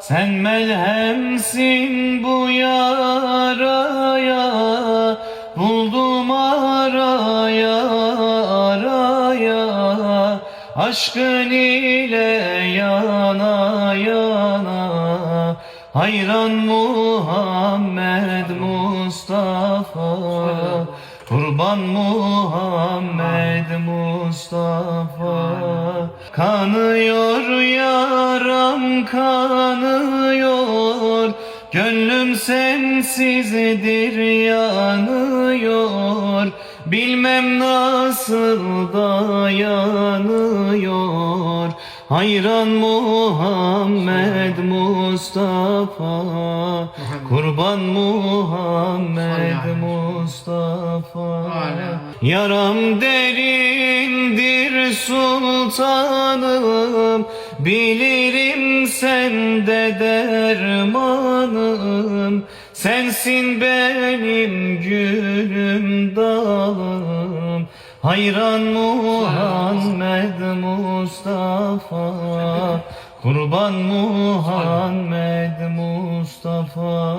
Sen melhemsin bu yaraya Buldum araya araya. Aşkın ile yana yana Hayran Muhammed Mustafa. Kurban Muhammed Mustafa Kanıyor yaram kanıyor. Gönlüm sensizdir yanıyor. Bilmem nasıl dayanıyor Hayran Muhammed Mustafa. Kurban Muhammed Mustafa. Yaram derindir sultanım Bilirim sende dermanım. Sensin benim gülüm dalım. Hayran Muhammed Mustafa. Kurban Muhammed Mustafa